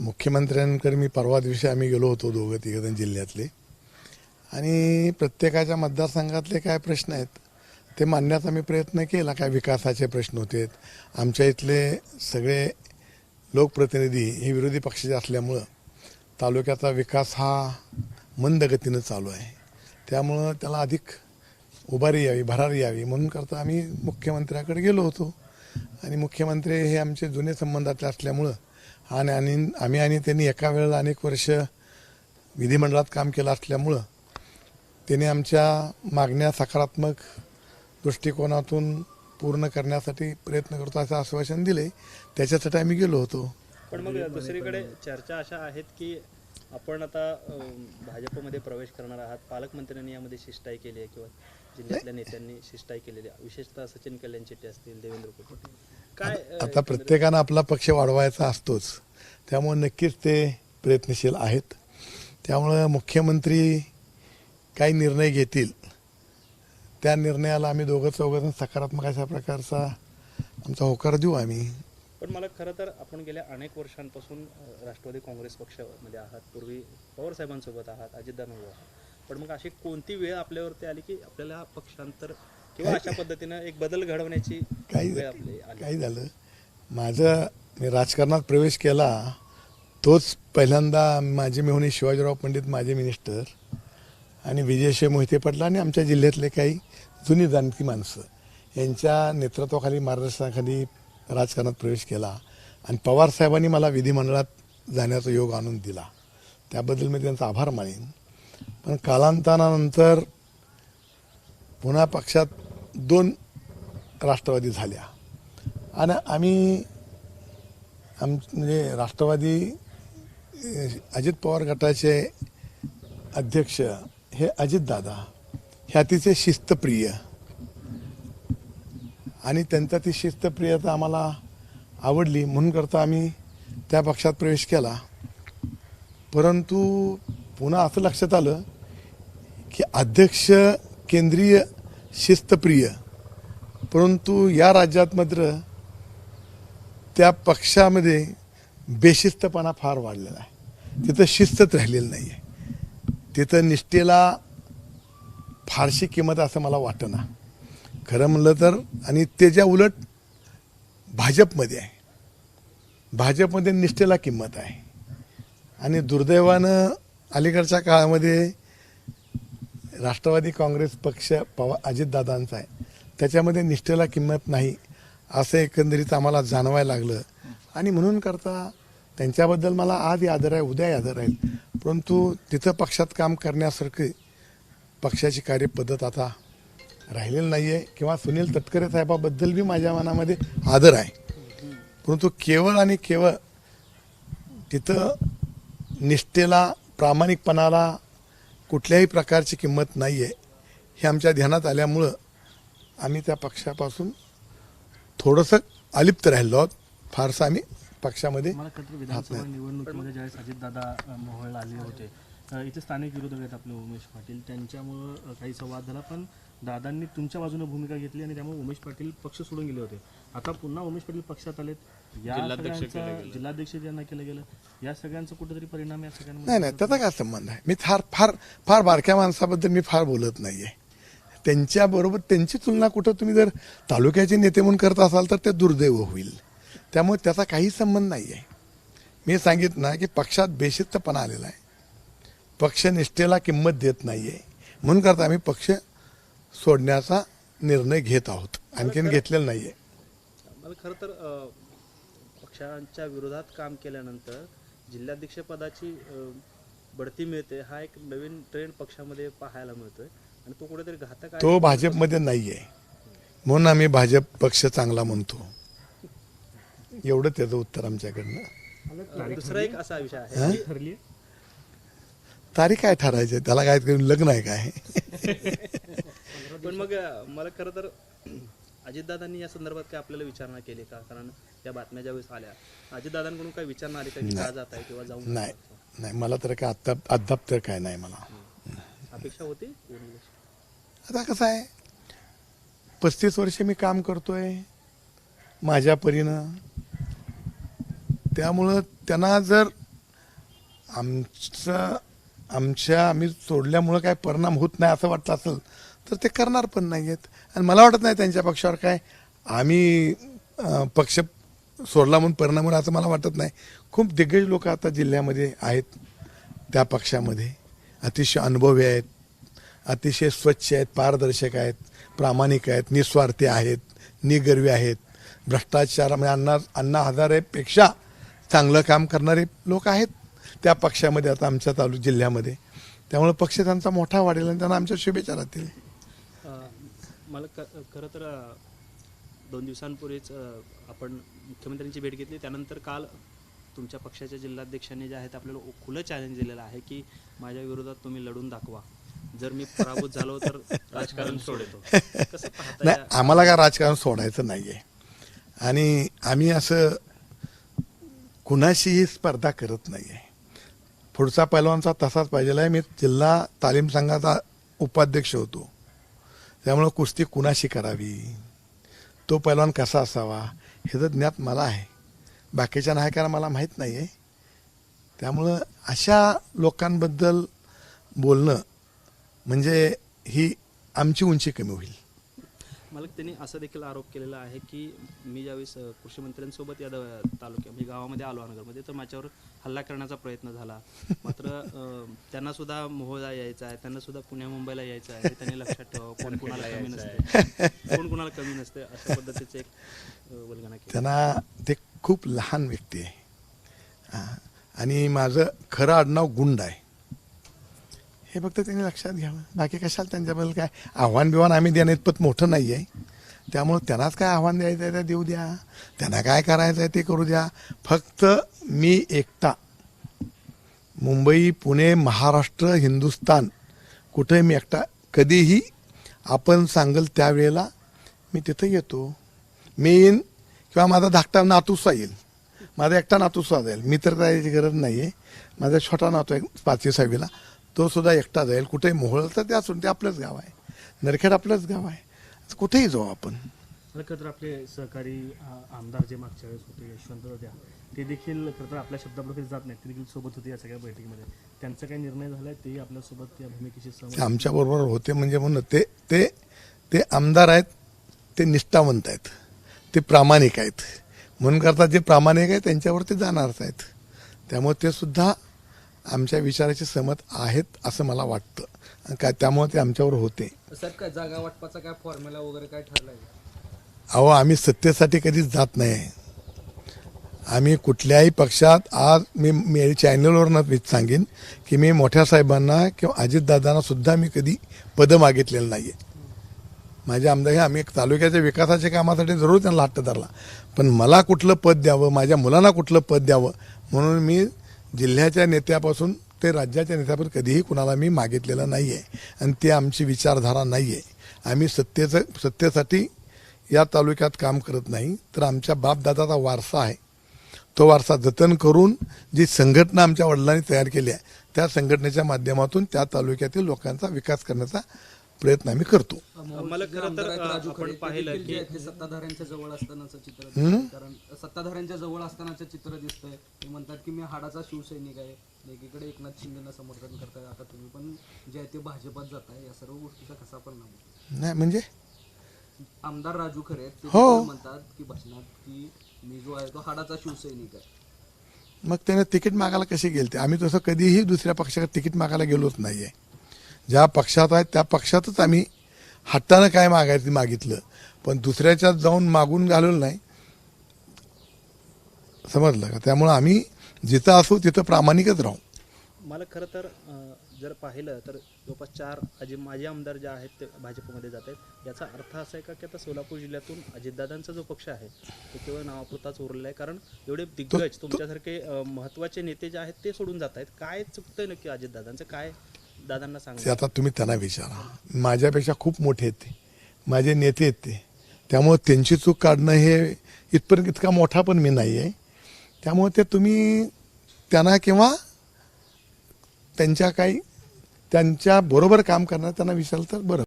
मुख्यमंत्र्यांकडे मी परवा दिवशी आम्ही गेलो होतो दोघं तिघं जिल्ह्यातले. आणि प्रत्येकाच्या मतदारसंघातले काय प्रश्न आहेत ते मांडण्याचा मी प्रयत्न केला. काय विकासाचे प्रश्न होते आमच्या इथले सगळे लोकप्रतिनिधी हे विरोधी पक्षाचे असल्यामुळं तालुक्याचा विकास हा मंद गतीनं चालू आहे. त्यामुळं त्याला अधिक उभारी यावी भरारी यावी म्हणून करता आम्ही मुख्यमंत्र्याकडे गेलो होतो. आणि मुख्यमंत्री हे आमचे जुने संबंधातले असल्यामुळं आणि आणि आम्ही आणि त्यांनी एका वेळेला अनेक वर्ष विधिमंडळात काम केलं असल्यामुळं त्याने आमच्या मागण्या सकारात्मक दृष्टिकोनातून पूर्ण करण्यासाठी प्रयत्न करतो असं आश्वासन दिले त्याच्यासाठी आम्ही गेलो होतो. पण मग दुसरीकडे चर्चा अशा आहेत की आपण आता भाजपमध्ये प्रवेश करणार आहात. पालकमंत्र्यांनी यामध्ये शिष्टाई केली आहे किंवा जिल्ह्यातल्या नेत्यांनी शिष्टाई केलेली आहे. विशेषतः सचिन कल्याण शेट्टी असतील देवेंद्र कुटे आता प्रत्येकानं आपला पक्ष वाढवायचा असतोच. त्यामुळे नक्कीच ते प्रयत्नशील आहेत. त्यामुळं मुख्यमंत्री काही निर्णय घेतील. त्या निर्णयाला आम्ही दोघं चौघं सकारात्मक अशा प्रकारचा आमचा होकार देऊ आम्ही. पण मला खरं तर आपण गेल्या अनेक वर्षांपासून राष्ट्रवादी काँग्रेस पक्षामध्ये आहात. पूर्वी पवार साहेबांसोबत आहात अजितदादांवर आहात. पण मग अशी कोणती वेळ आपल्यावरती आली की आपल्याला पक्षांतर किंवा अशा पद्धतीनं एक बदल घडवण्याची काही काही झालं. माझं मी राजकारणात प्रवेश केला तोच पहिल्यांदा माझे मेहुणे शिवाजीराव पंडित माझे मिनिस्टर आणि विजयशिव मोहिते पाटील आणि आमच्या जिल्ह्यातले काही जुनी जाणती माणसं यांच्या नेतृत्वाखाली मार्गदर्शनाखाली राजकारणात प्रवेश केला आणि पवार साहेबांनी मला विधिमंडळात जाण्याचा योग आणून दिला. त्याबद्दल मी त्यांचा आभार मानेन. पण कालांतरानंतर पुन्हा पक्षात दोन राष्ट्रवादी झाल्या. आणि आम्ही आम म्हणजे राष्ट्रवादी अजित पवार गटाचे अध्यक्ष हे अजितदादा हे अतिशय शिस्तप्रिय. आणि त्यांचा ती शिस्तप्रियता आम्हाला आवडली म्हणून करता आम्ही त्या पक्षात प्रवेश केला. परंतु पुन्हा असं लक्षात आलं की अध्यक्ष केंद्रीय शिस्तप्रिय. परंतु या राज्यात मात्र त्या पक्षामध्ये बेशिस्तपणा फार वाढलेला आहे. तिथं शिस्तच राहिलेलं नाही आहे तिथं निष्ठेला फारशी किंमत असं मला वाटना. खरं म्हणलं तर आणि त्याच्या उलट भाजपमध्ये आहे. भाजपमध्ये निष्ठेला किंमत आहे. आणि दुर्दैवानं अलीकडच्या काळामध्ये राष्ट्रवादी काँग्रेस पक्ष पवा अजितदादांचा आहे. त्याच्यामध्ये निष्ठेला किंमत नाही असं एकंदरीत आम्हाला जाणवायला लागलं. आणि म्हणून करता त्यांच्याबद्दल मला आज आदर आहे उद्या आदर आहे. परंतु तिथं पक्षात काम करण्यासारखी पक्षाची कार्यपद्धत आता राहिलेली नाही आहे किंवा सुनील तटकरे साहेबाबद्दल बी माझ्या मनामध्ये आदर आहे. परंतु केवळ आणि केवळ तिथं निष्ठेला प्रामाणिकपणाला कुठल्याही प्रकारची किंमत नाही आहे हे आमच्या ध्यानात आल्यामुळं आम्ही त्या पक्षापासून थोडंसं अलिप्त राहिलो आहोत. फारसं आम्ही पक्षामध्ये निवडणुकीमध्ये ज्यावेळेस अजितदादा अ, मोहोळला आले होते इथे स्थानिक विरोधक आहेत आपले उमेश पाटील. त्यांच्यामुळं काही संवाद झाला पण दादांनी तुमच्या बाजूने भूमिका घेतली आणि त्यामुळे उमेश पाटील पक्ष सोडून गेले होते. आता पुन्हा उमेश पाटील पक्षात आलेत. या सगळ्यांचा जिल्हाध्यक्ष ज्यांना केलं गेलं या सगळ्यांचा कुठेतरी परिणाम या सगळ्यांमध्ये नाही नाही त्याचा काय संबंध आहे? मी फार फार फार बारक्या माणसाबद्दल मी फार बोलत नाही आहे त्यांच्याबरोबर त्यांची तुलना कुठं तुम्ही जर तालुक्याचे नेते म्हणून करत असाल तर ते दुर्दैव होईल. त्यामुळे त्याचा काही संबंध नाही आहे मी सांगितलं ना की पक्षात बेशिस्तपणा आलेला आहे. पक्ष निष्ठेला किंमत देत नाही आहे म्हणून करता आम्ही पक्ष सोडण्याचा निर्णय घेत आहोत. आणखीन घेतलेला नाही आहे मला खरं तर अं, पक्षांच्या विरोधात काम केल्यानंतर जिल्हाध्यक्ष पदाची अं, बढती मिळते हा एक नवीन ट्रेंड पक्षामध्ये पाहायला मिळतोय. आणि तो कुठेतरी घातक आहे. तो भाजपमध्ये नाही आहे म्हणून आम्ही भाजप पक्ष चांगला म्हणतो. एवढं त्याचं उत्तर आमच्याकडनं. अं, दुसरा एक असा विषय आहे. की ठरली? आहे? तारीख काय ठरायची? त्याला काय लग्न आहे काय? पण मग मला खरं तर अजितदादांनी या संदर्भात काय आपल्याला विचारणा केली का? कारण या बातम्या ज्यावेळेस आल्या अजितदादांकडून काही विचारणा आली का? की जात आहे किंवा जाऊन नाही. नाही मला तर काय आत्ता अद्याप तर काय नाही मला. अपेक्षा होती? आता कसं आहे? पस्तीस वर्ष मी काम करतोय माझ्या परीनं. त्यामुळं त्यांना जर आमचं आमच्या आम्ही सोडल्यामुळं काय परिणाम होत नाही असं वाटतं असेल तर ते करणार पण नाही आहेत आणि मला वाटत नाही त्यांच्या पक्षावर काय आम्ही पक्ष सोडला म्हणून परिणाम होईल असं मला वाटत नाही. खूप दिग्गज लोक आता जिल्ह्यामध्ये आहेत त्या पक्षामध्ये. अतिशय अनुभवी आहेत. अतिशय स्वच्छ आहेत पारदर्शक आहेत प्रामाणिक आहेत निस्वार्थी आहेत निगर्वी आहेत. भ्रष्टाचारामध्ये म्हणजे अण्णा अण्णा हजारेपेक्षा चांगलं काम करणारे लोक आहेत त्या पक्षामध्ये आता आमच्या तालुक जिल्ह्यामध्ये. त्यामुळे पक्ष त्यांचा मोठा वाढेल आणि त्यांना आमच्या शुभेच्छा राहतील. मला क खरं तर दोन दिवसांपूर्वीच आपण मुख्यमंत्र्यांची भेट घेतली. त्यानंतर काल तुमच्या पक्षाच्या जिल्हाध्यक्षांनी जे आहेत आपल्याला खुलं चॅलेंज दिलेलं आहे की माझ्या विरोधात तुम्ही लढून दाखवा. जर मी पराभूत झालो तर राजकारण सोडतो. कसं नाही आम्हाला काय राजकारण सोडायचं नाही आहे आणि आम्ही असं कुणाशीही स्पर्धा करत नाही आहे पुढचा पैलवानचा तसाच पाहिजे आहे मी जिल्हा तालीम संघाचा उपाध्यक्ष होतो. त्यामुळं कुस्ती कुणाशी करावी? तो पैलवान कसा असावा? हे तर ज्ञात मला आहे. बाकीच्या नायकाला मला माहीत नाही आहे त्यामुळं अशा लोकांबद्दल बोलणं म्हणजे ही आमची उंची कमी होईल. मला त्यांनी असं देखील आरोप केलेला आहे की मी ज्यावेळेस कृषी मंत्र्यांसोबत या तालुक्या म्हणजे गावामध्ये आलो नगरमध्ये तर माझ्यावर हल्ला करण्याचा प्रयत्न झाला. मात्र त्यांना सुद्धा मोहोळा यायचा आहे त्यांना सुद्धा पुण्या मुंबईला यायचं आहे हे त्यांनी लक्षात ठेवावं कोण कुणाला कमी नसते. कोण कुणाला कमी नसते अशा पद्धतीचे एक वल्गना केली. त्यांना ते खूप लहान व्यक्ती आहे. हा. आणि माझं खरं आडनाव गुंड आहे. हे फक्त त्यांनी लक्षात घ्यावं. बाकी कशाला त्यांच्याबद्दल काय? आव्हान बिव्हान आम्ही देणं इतपत मोठं नाही आहे त्यामुळं त्यांनाच काय आव्हान द्यायचं आहे ते देऊ द्या. त्यांना काय करायचं आहे ते करू द्या. फक्त मी एकटा. मुंबई पुणे महाराष्ट्र हिंदुस्तान कुठे मी एकटा? कधीही आपण सांगल त्यावेळेला मी तिथं येतो. मी येईन किंवा माझा धाकटा नातूसा येईल. माझा एकटा नातूसा जाईल. मी तर जायची गरज नाही आहे माझा छोटा नातू आहे पाचवी सहावीला. तो सुद्धा एकटा जाईल कुठेही मोहळ तर ते असून ते आपलंच गाव आहे. नरखेड आपलंच गाव आहे. कुठेही जाऊ आपण. खरं आपले सहकारी आमदार जे मागच्या वेळेस होते यशवंत द्या ते देखील खरं तर आपल्या शब्दाबरोबर जात नाहीत. ते देखील सोबत होते या सगळ्या बैठकीमध्ये. त्यांचा काही निर्णय झाला ते आपल्यासोबत या भूमिकेशी आमच्याबरोबर होते म्हणजे म्हणून ते ते ते आमदार आहेत ते निष्ठावंत आहेत. ते प्रामाणिक आहेत. म्हणून करता जे प्रामाणिक आहे त्यांच्यावर ते जाणारच आहेत. त्यामुळे ते सुद्धा आमच्या विचाराचे सहमत आहेत असं मला वाटतं. काय त्यामुळे ते आमच्यावर होते. सर काय जागा वाटपाचा काय फॉर्म्युला वगैरे काय ठरलाय? अहो आम्ही सत्तेसाठी कधीच जात नाही. आम्ही कुठल्याही पक्षात आज मी मी चॅनलवरनं मी सांगेन की मी मोठ्या साहेबांना किंवा अजितदादांना सुद्धा मी कधी पदं मागितलेलं नाही आहे माझ्या आमदार हे आम्ही एक तालुक्याच्या विकासाच्या कामासाठी जरूर त्यांना हट्ट धरला. पण मला कुठलं पद द्यावं माझ्या मुलांना कुठलं पद द्यावं म्हणून मी जिल्ह्याच्या नेत्यापासून ते राज्याच्या नेत्यापासून कधीही कुणाला मी मागितलेलं नाही आहे आणि ती आमची विचारधारा नाही आहे आम्ही सत्तेचं सत्तेसाठी या तालुक्यात काम करत नाही. तर आमच्या बापदादाचा वारसा आहे. तो वारसा जतन करून जी संघटना आमच्या वडिलांनी तयार केली आहे त्या संघटनेच्या माध्यमातून त्या तालुक्यातील लोकांचा विकास करण्याचा प्रयत्न आम्ही करतो. मला खरं तर, आपण पाहिलं की- सत्ताधाऱ्यांच्या जवळ असतानाचं चित्र. कारण सत्ताधाऱ्यांच्या जवळ असतानाचं चित्र दिसतंय. ते म्हणतात की मी हाडाचा शिवसैनिक आहे. एकीकडे एकनाथ शिंदेना समर्थन करताय आता तुम्ही पण जे आहे ते भाजपात जाताय. या सर्व गोष्टीचा कसा परिणाम होतो? नाही म्हणजे? आमदार राजू खरे ते हो. म्हणतात की भाषणात की मी जो आहे तो हाडाचा शिवसैनिक आहे. मग त्याने तिकीट मागायला कशी गेलते? आम्ही तसं कधीही दुसऱ्या पक्षाकडे तिकीट मागायला गेलोच नाही आहे ज्या पक्षात आहे त्या पक्षातच आम्ही हट्टानं काय मागायचं मागितलं. पण दुसऱ्याच्यात जाऊन मागून घालवलं नाही. समजलं का? त्यामुळं आम्ही जिथं असू तिथं प्रामाणिकच राहू. मला खरं तर जर पाहिलं तर जवळपास चार अजी माजी आमदार जे आहेत ते भाजपमध्ये जात आहेत. याचा अर्थ असा आहे का की आता सोलापूर जिल्ह्यातून अजितदादांचा जो पक्ष आहे तो केवळ नावापुरताच उरलेला आहे. कारण एवढे दिग्गज तुमच्यासारखे महत्त्वाचे नेते जे आहेत ते सोडून जात आहेत. काय चुकतंय नक्की अजितदादांचं? काय दादांना ते आता तुम्ही त्यांना विचारा. माझ्यापेक्षा खूप मोठे आहेत ते. माझे नेते आहेत ते. त्यामुळे त्यांची चूक काढणं हे इथपर्यंत इतका मोठा पण मी नाही आहे. त्यामुळे ते तुम्ही त्यांना किंवा त्यांच्या काही त्यांच्या बरोबर काम करणार त्यांना विचारलं तर बरं.